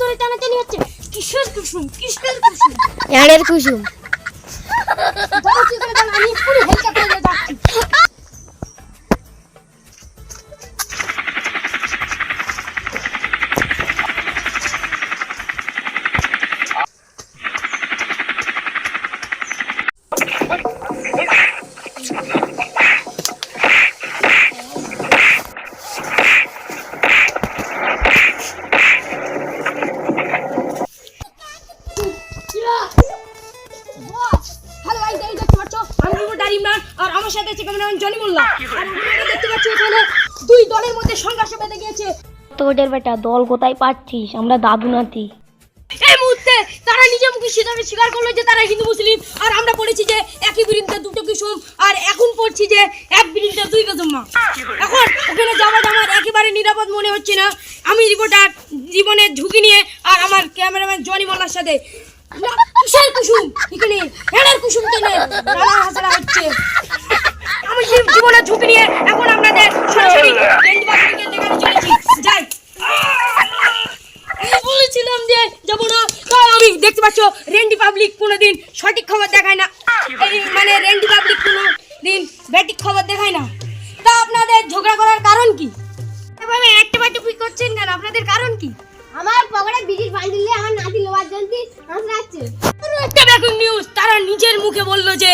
ধরে টানাটানি হচ্ছে। কিসের কুসুম কিসের কুসুম? এড়ের কুসুম। আমি পুরো হেলকা হেলিকপ্টারে যাচ্ছি আর আমার সাথে আছে ক্যামেরাম্যান জনি মোল্লা আর আপনারা দেখতে পাচ্ছ এখানে দুই দলের মধ্যে সংঘর্ষ বেঁধে গিয়েছে। তোদের বেটা দল কোথায় পাচ্ছিস? আমরা দাদু নাতি। এই মুহূর্তে তারা নিজে মুখে স্বীকার স্বীকার করল যে তারা হিন্দু মুসলিম। আর আমরা পড়েছি যে একই বিরিন্দে দুটো কিসুম আর এখন পড়ছি যে এক বিরিন্দে দুই গজম্মা এখন ওখানে যাওয়াটা আমার একেবারে নিরাপদ মনে হচ্ছে না। আমি রিপোর্টার জীবনের ঝুঁকি নিয়ে আর আমার ক্যামেরাম্যান জনি মোল্লার সাথে কিসের কুসুম? এখানে এনার কুসুম টেনে নানা হাজারা হচ্ছে। আমি জীবনে ঝুঁকি নিয়ে এখন আপনাদের সরাসরি ট্রেন্ড দেখাতে চলেছি। যাই। আমি বলেছিলাম যে যাব না। তাই আমি দেখতে পাচ্ছ রেন্ডি পাবলিক কোনোদিন সঠিক খবর দেখায় না। মানে রেন্ডি নিজের মুখে বলল যে,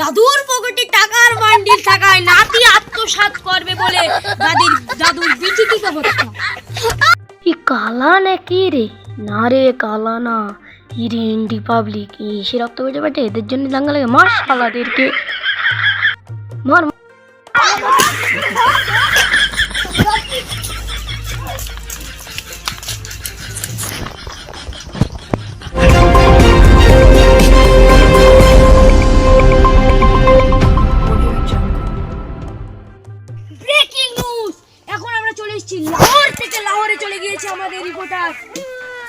দাদুর পকেটে টাকার বান্ডিল থাকায় নাতি আত্মসাৎ করবে বলে দাদির, দাদুর বিচিতি অবস্থা কি কালা নাকি রে? না রে, কালা না। ইরে ইন্ডি পাবলিক এসে রক্ত বেজে বেটে। এদের জন্য দাঙ্গা লাগে। মার শালাদেরকে মার।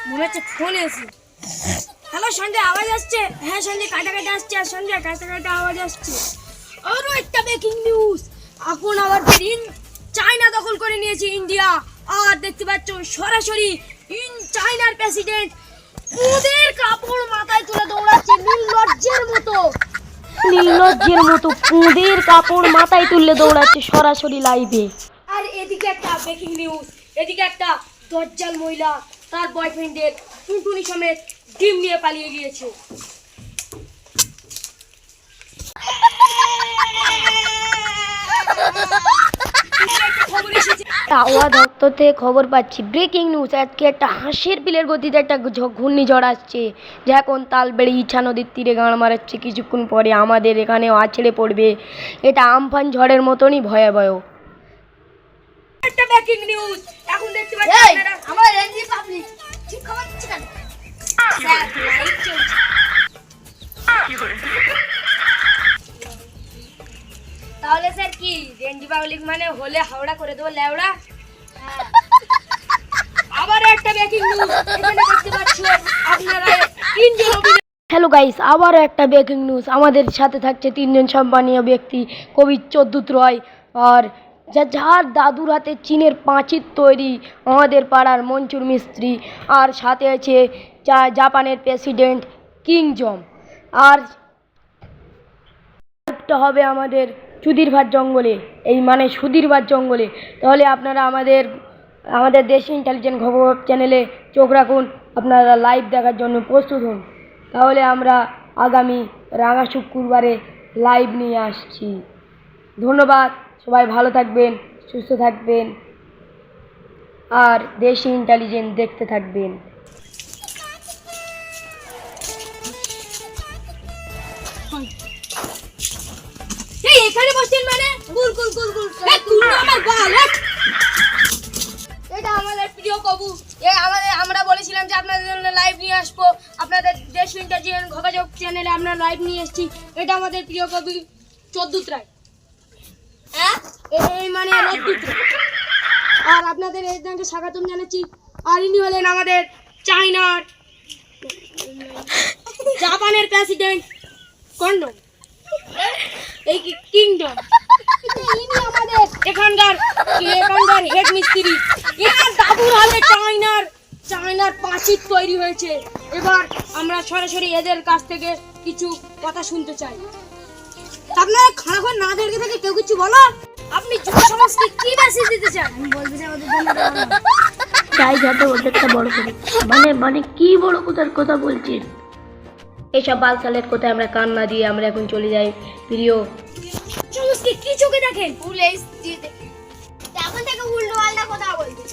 মনে হচ্ছে ফোন এসে হ্যালো সঞ্জয় আওয়াজ আসছে? হ্যাঁ সঞ্জয় কাটা কাটা আসছে আর সঞ্জয় কাটা কাটা আওয়াজ আসছে। আরও একটা ব্রেকিং নিউজ এখন আবার চীন চায়না দখল করে নিয়েছে ইন্ডিয়া আর দেখতে পাচ্ছ সরাসরি ইন চায়নার প্রেসিডেন্ট ওদের কাপড় মাথায় তুলে দৌড়াচ্ছে নির্লজ্জের মতো। নির্লজ্জের মতো পুঁদের কাপড় মাথায় তুললে দৌড়াচ্ছে সরাসরি লাইভে আর এদিকে একটা ব্রেকিং নিউজ এদিকে একটা দজ্জাল মহিলা তার বয়ফ্রেন্ডের টুনটুনি সমেত ডিম নিয়ে পালিয়ে গিয়েছে। খবর পাচ্ছি। ব্রেকিং নিউজ আজকে একটা হাঁসের বিলের গতিতে একটা ঘূর্ণিঝড় আসছে। যা এখন তালবেড়ে ইছা নদীর তীরে গাঁড় মারাচ্ছে। কিছুক্ষণ পরে আমাদের এখানেও আছড়ে পড়বে। এটা আমফান ঝড়ের মতনই ভয়াবহ। একটা ব্রেকিং নিউজ এখন দেখতে পাচ্ছি আপনারা আমার রেঞ্জি পাবলিক ঠিক খবর দিচ্ছে কেন। তাহলে স্যার কি রেঞ্জি পাবলিক মানে হলে হাওড়া করে দেবো লেওড়া? আবার একটা ব্রেকিং নিউজ এখানে দেখতে পাচ্ছ আপনারা তিনজন হ্যালো গাইস আবারও একটা ব্রেকিং নিউজ আমাদের সাথে থাকছে তিনজন সম্মানীয় ব্যক্তি কবি চোদ্দুত রয় আর যা যার দাদুর হাতে চীনের পাঁচির তৈরি, আমাদের পাড়ার মঞ্চুর মিস্ত্রি। আর সাথে আছে যা জাপানের প্রেসিডেন্ট কিংজম আর হবে আমাদের সুধীরভার জঙ্গলে, এই মানে সুধীরভার জঙ্গলে। তাহলে আপনারা আমাদের আমাদের দেশ ইন্টেলিজেন্ট খবর চ্যানেলে চোখ রাখুন, আপনারা লাইভ দেখার জন্য প্রস্তুত হন। তাহলে আমরা আগামী রাঙা শুক্রবারে লাইভ নিয়ে আসছি। ধন্যবাদ। সবাই ভালো থাকবেন, সুস্থ থাকবেন, আর দেশি ইন্টেলিজেন্ট দেখতে থাকবেন। এখানে বসছেন মানে? বাল এটা আমাদের প্রিয় কবু। এ, আমাদের, আমরা বলেছিলাম যে আপনাদের জন্য লাইভ নিয়ে আসব। আপনাদের দেশ ইন্টারজিয়ান যোগাযোগ চ্যানেলে আমরা লাইভ নিয়ে এসেছি। এটা আমাদের প্রিয় কবি চোদ্দুত রায় এই মানে আর আপনাদের এই জনকে স্বাগতম জানাচ্ছি। আর ইনি হলেন আমাদের চায়নার জাপানের প্রেসিডেন্ট কন্ডম। এই কিংডম? ইনি আমাদের এখানকার এখানকার হেড মিস্ত্রি এনার দাদুর হাতে চাইনার চাই চায়নার পাঁচির তৈরি হয়েছে। এবার আমরা সরাসরি এদের কাছ থেকে কিছু কথা শুনতে চাই। আপনারা খানাখন না দেখে থেকে কেউ কিছু বলো আপনি যুব সমাজকে কি মেসেজ দিতে চান আমি চাই ওদের জন্য চাই যাতে ওদেরটা বড় করি মানে মানে কি বড় কথার কথা বলছেন এইসব বালসালের কথায় আমরা কান না দিয়ে আমরা এখন চলে যাই প্রিয় সমাজকে কি চোখে দেখেন ফুল এইচ দিয়ে এখন থেকে উল্টো পাল্টা কথা বলছে